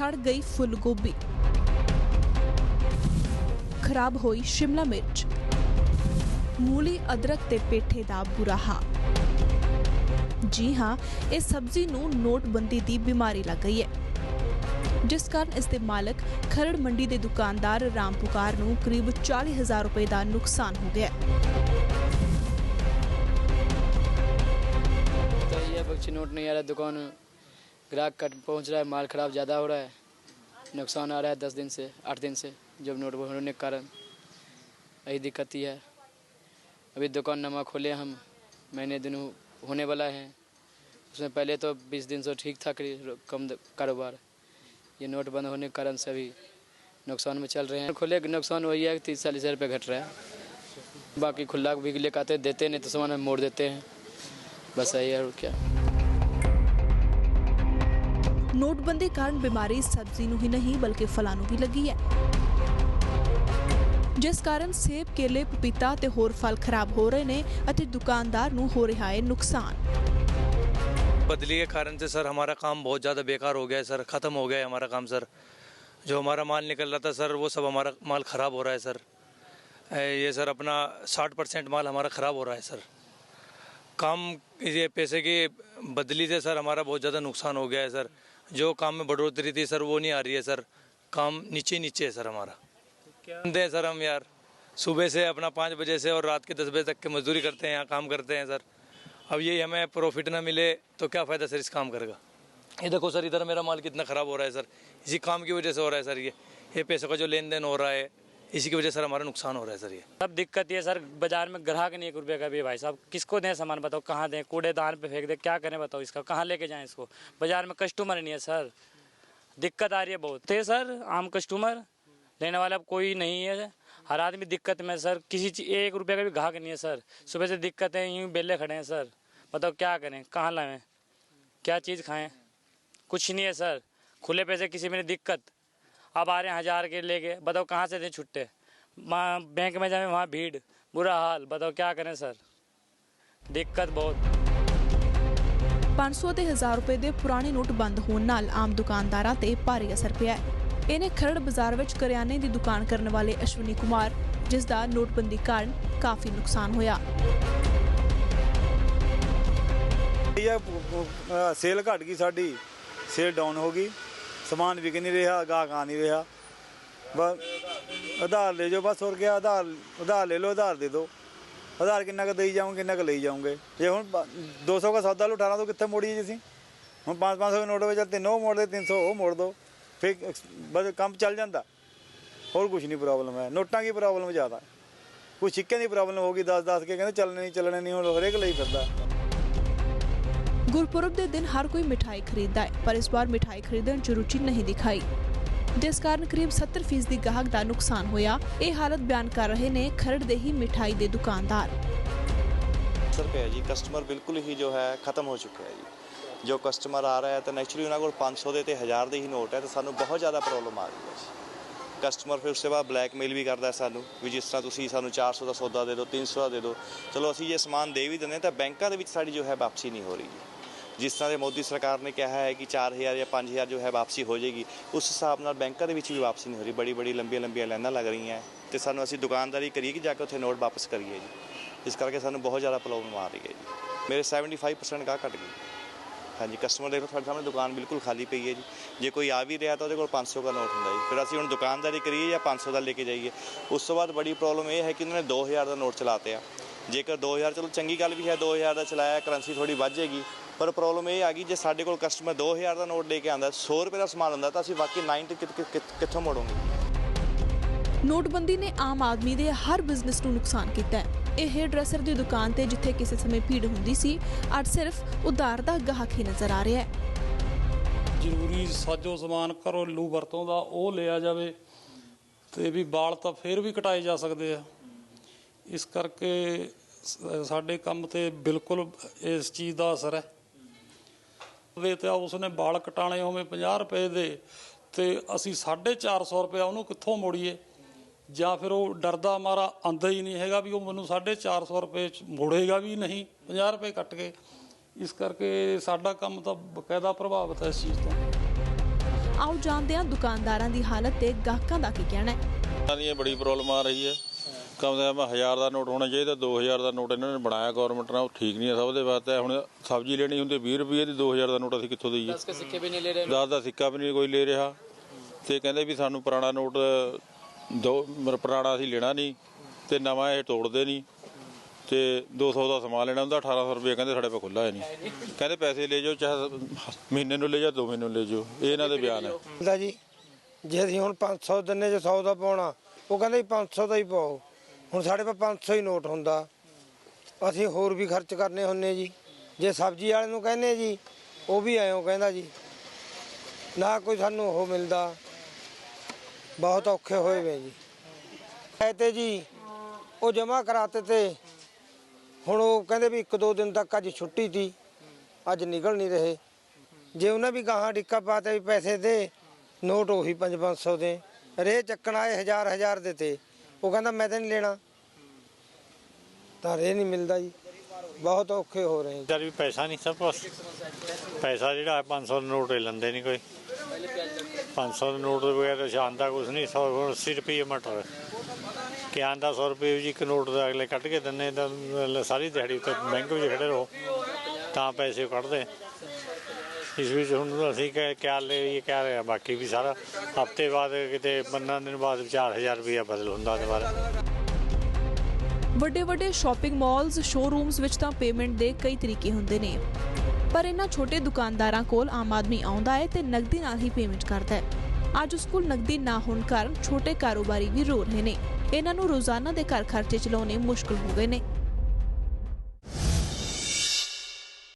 ਸੜ ਗਈ ਫੁੱਲ ਗੋਭੀ ਖਰਾਬ ਹੋਈ ਸ਼ਿਮਲਾ ਮਿਰਚ ਮੂਲੀ ਅਦਰਕ ਤੇ ਪੇਠੇ ਦਾ ਬੁਰਾ ਹਾਲ ਜੀ ਹਾਂ ਇਹ ਸਬਜ਼ੀ ਨੂੰ ਨੋਟਬੰਦੀ ਦੀ ਬਿਮਾਰੀ ਲੱਗ ਗਈ ਹੈ ਜਿਸ ਕਾਰਨ ਇਸ ਦੇ ਮਾਲਕ ਖਰੜ ਮੰਡੀ ਦੇ ਦੁਕਾਨਦਾਰ ਰਾਮ ਪੁਕਾਰ ਨੂੰ ਕਰੀਬ 40000 ਰੁਪਏ ਦਾ ਨੁਕਸਾਨ ਹੋ ਗਿਆ ਹੈ। तो ये बख्शी नोट नहीं आ रहा है दुकान ग्राहक कट पहुँच रहा है, माल खराब ज़्यादा हो रहा है, नुकसान आ रहा है दस दिन से, आठ दिन से, जब नोट होने के कारण यही दिक्कत ही है। अभी दुकान नमा खोले हम, महीने दिन होने वाला है। उसमें पहले तो बीस दिन से ठीक था कम कारोबार। ये नोट बंद होने के कारण से अभी नुकसान में चल रहे हैं। खोले के नुकसान वही है कि तीस, चालीस हज़ार रुपये घट रहा है। बाकी खुला भी लेकर आते, देते नहीं तो सामान मोड़ देते हैं। बस यही है, और क्या। ਨੋਟਬੰਦੀ ਕਾਰਨ ਬਿਮਾਰੀ ਸਬਜ਼ੀ ਨੂੰ ਹੀ ਨਹੀਂ ਬਲਕਿ ਫਲਾਂ ਨੂੰ ਵੀ ਲੱਗੀ ਹੈ ਜਿਸ ਕਾਰਨ ਸੇਬ ਕੇਲੇ ਪਪੀਤਾ ਤੇ ਹੋਰ ਫਲ ਖਰਾਬ ਹੋ ਰਹੇ ਨੇ ਅਤੇ ਦੁਕਾਨਦਾਰ ਨੂੰ ਹੋ ਰਿਹਾ ਹੈ ਨੁਕਸਾਨ बदली के कारण से सर हमारा काम बहुत ज़्यादा बेकार हो गया है सर ख़त्म हो गया है हमारा काम सर जो हमारा माल निकल रहा था सर वो सब हमारा माल ख़राब हो रहा है सर ए, ये सर अपना साठ परसेंट माल हमारा ख़राब हो रहा है सर काम ये पैसे की बदली से सर हमारा बहुत ज़्यादा नुकसान हो गया है सर जो काम में बढ़ोतरी थी सर वो नहीं आ रही है सर। काम नीचे नीचे है सर हमारा। क्या? दे सर हम यार। सुबह से अपना पाँच बजे से और रात के दस बजे तक के मजदूरी करते हैं यहाँ काम करते हैं सर। अब ये हमें प्रॉफिट ना मिले तो क्या फ़ायदा सर इस काम करेगा? ये देखो सर इधर मेरा माल कितना ख़राब हो रहा है सर। इसी काम की वजह से हो रहा है सर ये। ये पैसों का जो लेन देन हो रहा है इसी की वजह सर हमारा नुकसान हो रहा है सर ये। सब दिक्कत ये सर, बाज़ार में ग्राहक नहीं एक रुपये का भी भाई साहब। किसको दें सामान बताओ, कहाँ दें? कूड़ेदान पे फेंक दें, क्या करें बताओ इसका? कहाँ लेके जाएँ इसको? बाज़ार में कस्टमर नहीं है सर। दिक्कत आ रही है बहुत। थे सर, आम कस्टमर लेने वाला अब कोई नहीं है। हर आदमी दिक्कत में सर। किसी एक रुपये का भी ग्राहक नहीं है सर। सुबह से दिक्कत है, यूँ बेले खड़े हैं सर। बताओ क्या करें? कहाँ लाएँ? क्या चीज़ खाएँ? कुछ नहीं है सर। खुले पैसे किसी में दिक्कत। अब आ रहे हैं हज़ार के लेके बताओ कहाँ से दें छुट्टे वहाँ बैंक में जाए वहाँ भीड़ बुरा हाल बताओ क्या करें सर दिक्कत बहुत 500 ਤੇ 1000 ਰੁਪਏ ਦੇ ਪੁਰਾਣੇ ਨੋਟ ਬੰਦ ਹੋਣ ਨਾਲ ਆਮ ਦੁਕਾਨਦਾਰਾਂ ਤੇ ਭਾਰੀ ਅਸਰ ਪਿਆ ਹੈ ਇਹਨੇ ਖਰੜ ਬਾਜ਼ਾਰ ਵਿੱਚ ਕਰਿਆਨੇ ਦੀ ਦੁਕਾਨ ਕਰਨ ਵਾਲੇ ਅਸ਼ਵਨੀ ਕੁਮਾਰ ਜਿਸ ਦਾ ਨੋਟਬੰਦੀ ਕਾਰਨ ਕਾਫੀ ਨੁਕਸਾਨ ਹੋਇਆ ਇਹ ਆ, ਅ, ਸੇਲ ਘਟ ਗਈ ਸਾਡੀ ਸੇਲ ਡਾਊਨ ਹੋ ਗਈ ਸਮਾਨ ਵਿਕ ਨਹੀਂ ਰਿਹਾ, ਗਾਹਕ ਆ ਨਹੀਂ ਰਿਹਾ। ਬਸ ਆਧਾਰ ਲੈ ਜਾਓ, ਬਸ ਹੋਰ ਗਿਆ ਆਧਾਰ ਆਧਾਰ ਲੈ ਲਓ, ਆਧਾਰ ਦੇ ਦਿਓ। ਆਧਾਰ ਕਿੰਨਾ ਕੁ ਦੇਈ ਜਾਓਗੇ, ਕਿੰਨਾ ਕੁ ਲਈ ਜਾਓਗੇ? ਜੇ ਹੁਣ ਬ- 200 ਦਾ ਸੌਦਾ ਲਓ 1800 ਕਿੱਥੇ ਮੋੜੀਏ ਜੀ ਅਸੀਂ ਹੁਣ 5-500 ਦੇ ਨੋਟ ਵਿੱਚ ਤਿੰਨ ਉਹ ਮੋੜ ਦੇ 300 ਉਹ ਮੋੜ ਦੋ। ਫਿਰ ਬਸ ਕੰਮ ਚੱਲ ਜਾਂਦਾ। ਹੋਰ ਕੁਝ ਨਹੀਂ ਪ੍ਰੋਬਲਮ ਹੈ। ਨੋਟਾਂ ਦੀ ਪ੍ਰੋਬਲਮ ਜ਼ਿਆਦਾ? ਹੈ। ਕੋਈ ਸਿੱਕਿਆਂ ਦੀ ਪ੍ਰੋਬਲਮ ਹੋ ਗਈ 10-10 ਕੇ ਕਹਿੰਦੇ ਚੱਲਣੇ ਨਹੀਂ ਚੱਲਣੇ ਨਹੀਂ, ਹੁਣ ਹਰੇਕ ਲਈ ਫਿਰਦਾ। ਗੁਰਪੁਰਬ ਦੇ ਦਿਨ ਹਰ ਕੋਈ ਮਿਠਾਈ ਖਰੀਦਦਾ ਹੈ, ਪਰ ਇਸ ਵਾਰ ਮਿਠਾਈ ਖਰੀਦਣ 'ਚ ਰੁਚੀ ਨਹੀਂ ਦਿਖਾਈ। ਜਿਸ ਕਾਰਨ ਕਰੀਬ 70% ਦੀ ਗਾਹਕ ਦਾ ਨੁਕਸਾਨ ਹੋਇਆ। ਇਹ ਹਾਲਤ ਬਿਆਨ ਕਰ ਰਹੇ ਨੇ ਖਰੜ ਦੇ ਹੀ ਮਿਠਾਈ ਦੇ ਦੁਕਾਨਦਾਰ। ਅਸਰ ਪਿਆ ਜੀ ਕਸਟਮਰ ਬਿਲਕੁਲ ਹੀ ਜੋ ਹੈ, ਖਤਮ ਹੋ ਚੁੱਕਿਆ ਹੈ ਜੀ। ਜੋ ਕਸਟਮਰ ਆ ਰਿਹਾ ਹੈ, ਤਾਂ ਨੈਚੁਰਲੀ ਉਹਨਾਂ ਕੋਲ 500 ਦੇ ਤੇ 1000 ਦੇ ਹੀ ਨੋਟ ਹੈ, ਤਾਂ ਸਾਨੂੰ ਬਹੁਤ ਜ਼ਿਆਦਾ ਪ੍ਰੋਬਲਮ ਆ ਰਹੀ ਹੈ ਕਸਟਮਰ ਫਿਰ ਉਸ ਬਾਅਦ ਬਲੈਕਮੇਲ ਵੀ ਕਰਦਾ ਸਾਨੂੰ, ਵੀ ਜਿਸ ਤਰ੍ਹਾਂ ਤੁਸੀਂ ਸਾਨੂੰ 400 ਦਾ ਸੌਦਾ ਦੇ ਦਿਓ 300 ਦਾ ਦੇ ਦਿਓ। ਚਲੋ, ਅਸੀਂ ਜੇ ਸਮਾਨ ਦੇ ਵੀ ਦਿੰਦੇ ਤਾਂ ਬੈਂਕਾਂ ਦੇ ਵਿੱਚ ਸਾਡੀ ਜੋ ਹੈ ਵਾਪਸੀ ਨਹੀਂ ਹੋ ਰਹੀ ਜਿਸ ਤਰ੍ਹਾਂ ਦੇ ਮੋਦੀ ਸਰਕਾਰ ਨੇ ਕਿਹਾ ਹੈ ਕਿ 4000 ਜਾਂ 5000 ਜੋ ਹੈ ਵਾਪਸੀ ਹੋ ਜਾਏਗੀ, ਉਸ ਹਿਸਾਬ ਨਾਲ ਬੈਂਕਾਂ ਦੇ ਵਿੱਚ ਵੀ ਵਾਪਸੀ ਨਹੀਂ ਹੋ ਰਹੀ। ਬੜੀ ਬੜੀ, ਲੰਬੀਆਂ ਲੰਬੀਆਂ ਲਾਈਨਾਂ ਲੱਗ ਰਹੀਆਂ ਹੈ ਤੇ ਸਾਨੂੰ ਅਸੀਂ ਦੁਕਾਨਦਾਰੀ ਕਰੀਏ ਕਿ ਜਾ ਕੇ ਉੱਥੇ ਨੋਟ ਵਾਪਸ ਕਰੀਏ ਜੀ। ਇਸ ਕਰਕੇ ਸਾਨੂੰ ਬਹੁਤ ਜ਼ਿਆਦਾ ਪ੍ਰੋਬਲਮ ਆ ਰਹੀ ਹੈ ਜੀ। ਮੇਰੇ 75% ਗਾਹ ਘਟ ਗਈ ਹਾਂਜੀ ਕਸਟਮਰ ਦੇਖੋ ਤੁਹਾਡੇ ਸਾਹਮਣੇ ਦੁਕਾਨ ਬਿਲਕੁਲ ਖਾਲੀ ਪਈ ਹੈ ਜੀ। ਜੇ ਕੋਈ ਆ ਵੀ ਰਿਹਾ ਤਾਂ ਉਹਦੇ ਕੋਲ 500 ਦਾ ਨੋਟ ਹੁੰਦਾ ਜੀ। ਫਿਰ ਅਸੀਂ ਹੁਣ ਦੁਕਾਨਦਾਰੀ ਕਰੀਏ ਜਾਂ 500 ਦਾ ਲੈ ਕੇ ਜਾਈਏ। ਉਸ ਤੋਂ ਬਾਅਦ ਬੜੀ ਪ੍ਰੋਬਲਮ ਇਹ ਹੈ ਕਿ ਉਹਨਾਂ ਨੇ 2000 ਦਾ ਨੋਟ ਚਲਾਤੇ ਆ ਜੇਕਰ 2000 ਚਲੋ ਚੰਗੀ ਗੱਲ ਵੀ ਹੈ 2000 ਦਾ ਚਲਾਇਆ ਕਰੰਸੀ ਥੋੜੀ ਵੱਧ ਜਾਏਗੀ। ਪਰ ਪ੍ਰੋਬਲਮ ਇਹ ਆ ਗਈ ਜੇ ਸਾਡੇ ਕੋਲ ਕਸਟਮਰ 2000 ਦਾ ਨੋਟ ਲੈ ਕੇ ਆਂਦਾ 100 ਰੁਪਏ ਦਾ ਸਮਾਨ ਹੁੰਦਾ ਤਾਂ ਅਸੀਂ ਬਾਕੀ 90 ਕਿ- ਕਿ- ਕਿ- ਕਿੱਥੋਂ ਮੋੜੋਗੇ? ਨੋਟਬੰਦੀ ਨੇ ਆਮ ਆਦਮੀ ਦੇ ਹਰ ਬਿਜ਼ਨਸ ਨੂੰ ਨੁਕਸਾਨ ਕੀਤਾ ਹੈ। ਇਹ ਹੇਅਰ ਡਰੈਸਰ ਦੀ ਦੁਕਾਨ ਤੇ ਜਿੱਥੇ ਕਿਸੇ ਸਮੇਂ ਭੀੜ ਹੁੰਦੀ ਸੀ ਅੱਜ ਸਿਰਫ ਉਧਾਰ ਦਾ ਗਾਹਕ ਹੀ ਨਜ਼ਰ ਆ ਰਿਹਾ ਹੈ। ਜ਼ਰੂਰੀ ਸਾਜੋ ਸਮਾਨ ਘਰੋਂ ਲੂ ਵਰਤੋਂ ਦਾ ਉਹ ਲਿਆ ਜਾਵੇ ਤੇ ਵੀ ਵਾਲ ਤਾਂ ਫੇਰ ਵੀ ਕਟਾਏ ਜਾ ਸਕਦੇ ਆ। ਇਸ ਕਰਕੇ ਸ- ਸਾਡੇ ਕੰਮ ਤੇ ਬਿਲਕੁਲ ਇਸ ਚੀਜ਼ ਦਾ ਅਸਰ ਹੈ। ਵੇ ਤੇ ਉਸਨੇ ਵਾਲ ਕਟਾਣੇ ਹੋਵੇ 50 ਰੁਪਏ ਦੇ ਤੇ ਅਸੀਂ 450 ਰੁਪਏ ਉਹਨੂੰ ਕਿੱਥੋਂ ਮੋੜੀਏ? ਜਾਂ ਫਿਰ ਉਹ ਡਰਦਾ ਮਾਰਾ ਆਂਦਾ ਹੀ ਨਹੀਂ ਹੈਗਾ ਵੀ ਉਹ ਮੈਨੂੰ 450 ਰੁਪਏ ਚ ਮੋੜੇਗਾ ਵੀ ਨਹੀਂ 50 ਰੁਪਏ ਕੱਟ ਕੇ। ਇਸ ਕਰਕੇ ਸਾਡਾ ਕੰਮ ਤਾਂ ਬਕਾਇਦਾ ਪ੍ਰਭਾਵਿਤ ਹੈ ਇਸ ਚੀਜ਼ ਤੋਂ। ਆਓ ਜਾਣਦੇ ਹਾਂ ਦੁਕਾਨਦਾਰਾਂ ਦੀ ਹਾਲਤ ਤੇ ਗਾਹਕਾਂ ਦਾ ਕੀ ਕਹਿਣਾ ਹੈ। ਦੀ ਇਹ ਬੜੀ ਪ੍ਰੋਬਲਮ ਆ ਰਹੀ ਹੈ। ਕਮ ਸੇ ਕਮ 1000 ਦਾ ਨੋਟ ਹੋਣਾ ਚਾਹੀਦਾ 2000 ਦਾ ਨੋਟ ਇਹਨਾਂ ਨੇ ਬਣਾਇਆ ਗਵਰਨਮੈਂਟ ਨੇ ਉਹ ਠੀਕ ਨਹੀਂ ਹੈ ਸਭ ਦੇ ਵਾਸਤੇ ਹੁਣ ਸਬਜ਼ੀ ਲੈਣੀ ਹੁੰਦੀ 20 ਰੁਪਏ ਦੀ 2000 ਦਾ ਨੋਟ ਅਸੀਂ ਕਿੱਥੋਂ ਦਈਏ? 10 ਸਿੱਕੇ ਵੀ ਨਹੀਂ ਲੈ ਰਹੇ 10 ਦਾ ਸਿੱਕਾ ਵੀ ਨਹੀਂ ਕੋਈ ਲੈ ਰਿਹਾ। ਤੇ ਕਹਿੰਦੇ ਵੀ ਸਾਨੂੰ ਪੁਰਾਣਾ ਨੋਟ ਦੋ ਪੁਰਾਣਾ ਅਸੀਂ ਲੈਣਾ ਨਹੀਂ ਤੇ ਨਵਾਂ ਇਹ ਤੋੜਦੇ ਨਹੀਂ। ਤੇ 200 ਦਾ ਸਮਾਨ ਲੈਣਾ ਹੁੰਦਾ 1800 ਰੁਪਏ ਕਹਿੰਦੇ ਸਾਡੇ ਕੋਲ ਖੁੱਲਾ ਹੈ ਨਹੀਂ। ਕਹਿੰਦੇ ਪੈਸੇ ਲੈ ਜਾਓ ਚਾਹੇ ਮਹੀਨੇ ਨੂੰ ਲੈ ਜਾ ਦੋ ਮਹੀਨੇ ਨੂੰ ਲੈ ਜਾਓ। ਇਹ ਇਹਨਾਂ ਦੇ ਬਿਆਨ ਹੈ। ਜੀ ਜੇ ਅਸੀਂ ਹੁਣ 500 ਦਿੰਨੇ ਜੇ 100 ਦਾ ਪਾਉਣਾ ਉਹ ਕਹਿੰਦੇ 500 ਦਾ ਹੀ ਪਾਓ। ਹੁਣ ਸਾਡੇ ਕੋਲ 500 ਹੀ ਨੋਟ ਹੁੰਦਾ। ਅਸੀਂ ਹੋਰ ਵੀ ਖਰਚ ਕਰਨੇ ਹੁੰਨੇ ਜੀ। ਜੇ ਸਬਜ਼ੀ ਵਾਲੇ ਨੂੰ ਕਹਿੰਦੇ ਜੀ, ਉਹ ਵੀ ਐਂ ਕਹਿੰਦਾ ਜੀ, ਨਾ ਕੋਈ ਸਾਨੂੰ ਉਹ ਮਿਲਦਾ। ਬਹੁਤ ਔਖੇ ਹੋਏ ਵੇ ਜੀ। ਐ ਤੇ ਜੀ, ਉਹ ਜਮਾ ਕਰਾਤੇ ਤੇ ਹੁਣ ਉਹ ਕਹਿੰਦੇ ਵੀ ਇੱਕ ਦੋ ਦਿਨ ਤੱਕ ਅੱਜ ਛੁੱਟੀ ਸੀ, ਅੱਜ ਨਿਕਲ ਨਹੀਂ ਰਹੇ। ਜੇ ਉਹਨਾਂ ਵੀ ਗਾਹਾਂ ਡਿੱਕਾ ਪਾਤੇ ਵੀ ਪੈਸੇ ਦੇ, ਨੋਟ ਉਹੀ 5-500 ਦੇ। ਰੇ ਚੱਕਣ ਆਏ ਹਜ਼ਾਰ ਹਜ਼ਾਰ ਦੇ ਤੇ। ਉਹ ਕਹਿੰਦਾ, ਮੈਂ ਤਾਂ ਨਹੀਂ ਲੈਣਾ। ਤਾਂ ਰੇ ਨਹੀਂ ਮਿਲਦਾ ਜੀ। ਬਹੁਤ ਔਖੇ ਹੋ ਰਹੇ ਜਦ ਵੀ ਪੈਸਾ ਨਹੀਂ ਸਭ ਕੁਛ। ਪੈਸਾ ਜਿਹੜਾ 500 ਦਾ ਨੋਟ ਹੀ ਲੈਂਦੇ ਨਹੀਂ ਕੋਈ। 500 ਦੇ ਨੋਟ ਦੇ ਬਗੈਰ ਸ਼ਾਨਦਾ ਕੁਛ ਨਹੀਂ 100 ਹੁਣ 80 ਰੁਪਏ ਮਟਰ। ਕਿ ਆਂਦਾ 100 ਰੁਪਏ ਜੀ ਇੱਕ ਨੋਟ ਦਾ ਅਗਲੇ ਕੱਢ ਕੇ ਦਿੰਨੇ ਤਾਂ ਸਾਰੀ ਦਿਹਾੜੀ ਤੇ ਬੈਂਕ ਵਿੱਚ ਖੜੇ ਰਹੋ, ਤਾਂ ਪੈਸੇ ਕੱਢਦੇ। ਇਸ ਵਿੱਚ ਹੁਣ ਅਸੀਂ ਕਿ ਕਿਆ ਲਈਏ, ਕਿਆ ਰਿਹਾ ਬਾਕੀ ਵੀ ਸਾਰਾ ਹਫ਼ਤੇ ਬਾਅਦ ਕਿਤੇ 15 ਦਿਨ ਬਾਅਦ 4000 ਰੁਪਇਆ ਬਦਲ ਹੁੰਦਾ ਦੁਬਾਰਾ ਵੱਡੇ ਵੱਡੇ ਸ਼ਾਪਿੰਗ ਮਾਲਸ ਸ਼ੋਰੂਮਸ ਵਿੱਚ ਤਾਂ ਪੇਮੈਂਟ ਦੇ ਕਈ ਤਰੀਕੇ ਹੁੰਦੇ ਨੇ। ਪਰ ਇਹਨਾਂ ਛੋਟੇ ਦੁਕਾਨਦਾਰਾਂ ਕੋਲ ਆਮ ਆਦਮੀ ਆਉਂਦਾ ਹੈ ਤੇ ਨਕਦੀ ਨਾਲ ਹੀ ਪੇਮੈਂਟ ਕਰਦਾ ਹੈ। ਅੱਜ ਉਸ ਕੋਲ ਨਕਦੀ ਨਾ ਹੋਣ ਕਾਰਨ ਛੋਟੇ ਕਾਰੋਬਾਰੀ ਵੀ ਰੋ ਰਹੇ ਨੇ। ਇਹਨਾਂ ਨੂੰ ਰੋਜ਼ਾਨਾ ਦੇ ਘਰ ਖਰਚੇ ਚਲਾਉਣੇ ਮੁਸ਼ਕਲ ਹੋ ਗਏ ਨੇ।